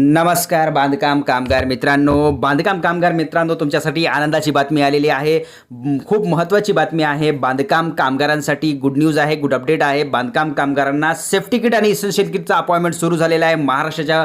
नमस्कार बांधकाम कामगार मित्रांनो. बांधकाम कामगार मित्रांनो तुमच्यासाठी आनंदाची बातमी आलेली आहे. खूप महत्त्वाची बातमी आहे. बांधकाम कामगारांसाठी गुड न्यूज आहे गुड अपडेट आहे. बांधकाम कामगारांना सेफ्टी किट आणि इसेन्शियल किटचा अपॉइंटमेंट सुरू झालेला आहे महाराष्ट्राच्या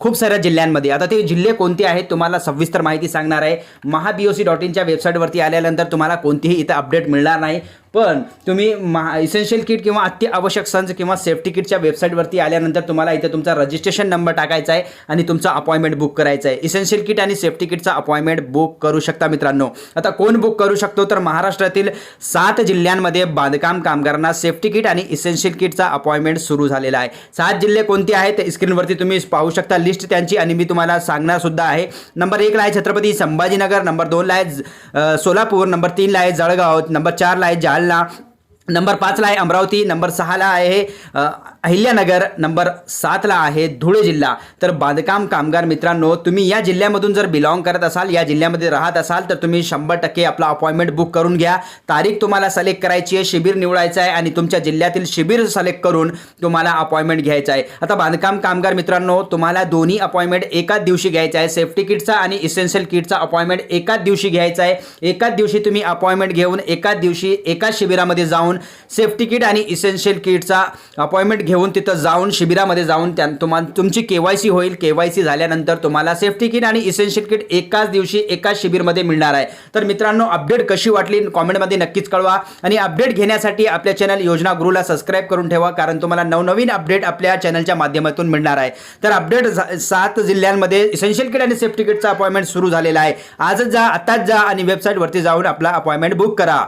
खूप साऱ्या जिल्ह्यांमध्ये. आता ते जिल्हे कोणते आहेत तुम्हाला सविस्तर माहिती सांगणार आहे. महाबीओसी डॉट इनच्या वेबसाईटवरती आल्यानंतर तुम्हाला कोणतीही इथं अपडेट मिळणार नाही. पण तुम्ही महा इसेन्शियल किट किंवा अत्यावश्यक संच किंवा सेफ्टी किटच्या वेबसाईटवरती आल्यानंतर तुम्हाला इथे तुमचा रजिस्ट्रेशन नंबर टाकायचा आहे आणि तुमचा अपॉइंटमेंट बुक करायचा आहे. इसेन्शियल किट आणि सेफ्टी किटचा अपॉइंटमेंट बुक करू शकता मित्रांनो. आता कोण बुक करू शकतो? तर महाराष्ट्रातील सात जिल्ह्यांमध्ये बांधकाम कामगारांना सेफ्टी किट आणि इसेन्शियल किटचा अपॉइंटमेंट सुरू झालेला आहे. सात जिल्हे कोणते आहेत? ते स्क्रीनवरती तुम्ही पाहू शकता. लिस्ट त्यांची आणि मी तुम्हाला सांगणार सुद्धा आहे. नंबर एकला आहे छत्रपती संभाजीनगर नंबर दोनला आहे सोलापूर नंबर तीनला आहे जळगाव नंबर चारला आहे alla नंबर पाचला आहे अमरावती नंबर सहाला आहे अहिल्यानगर नंबर सातला आहे धुळे जिल्हा. तर बांधकाम कामगार मित्रांनो तुम्ही या जिल्ह्यामधून जर बिलॉंग करत असाल या जिल्ह्यामध्ये राहत असाल तर तुम्ही शंभर टक्के आपला अपॉइंटमेंट बुक करून घ्या. तारीख तुम्हाला सिलेक्ट करायची आहे शिबिर निवडायचं आहे आणि तुमच्या जिल्ह्यातील शिबिर सिलेक्ट करून तुम्हाला अपॉइंटमेंट घ्यायचं आहे. आता बांधकाम कामगार मित्रांनो तुम्हाला दोन्ही अपॉइंटमेंट एकाच दिवशी घ्यायचं आहे. सेफ्टी किटचा आणि इसेन्शियल किटचा अपॉइंटमेंट एकाच दिवशी घ्यायचा आहे. एकाच दिवशी तुम्ही अपॉइंटमेंट घेऊन एकाच दिवशी एकाच शिबिरामध्ये जाऊन सेफ्टी किट आणि इसेन्शियल किटचा अपॉइंटमेंट घेऊन तिथं जाऊन शिबिरामध्ये जाऊन त्या तुम्हाला तुमची के वाय सी होईल. के वाय सी झाल्यानंतर तुम्हाला सेफ्टी किट आणि इसेन्शियल किट एकाच दिवशी एकाच शिबिरमध्ये मिळणार आहे. तर मित्रांनो अपडेट कशी वाटली कॉमेंटमध्ये नक्कीच कळवा. आणि अपडेट घेण्यासाठी आपल्या चॅनल योजना गुरुला सबस्क्राईब करून ठेवा कारण तुम्हाला नवनवीन अपडेट आपल्या चॅनलच्या माध्यमातून मिळणार आहे. तर अपडेट झा- सात जिल्ह्यांमध्ये इसेन्शियल किट आणि सेफ्टी किटचा अपॉइंटमेंट सुरू झालेला आहे. आजच जा आत्ताच जा आणि वेबसाईटवरती जाऊन आपला अपॉइंटमेंट बुक करा.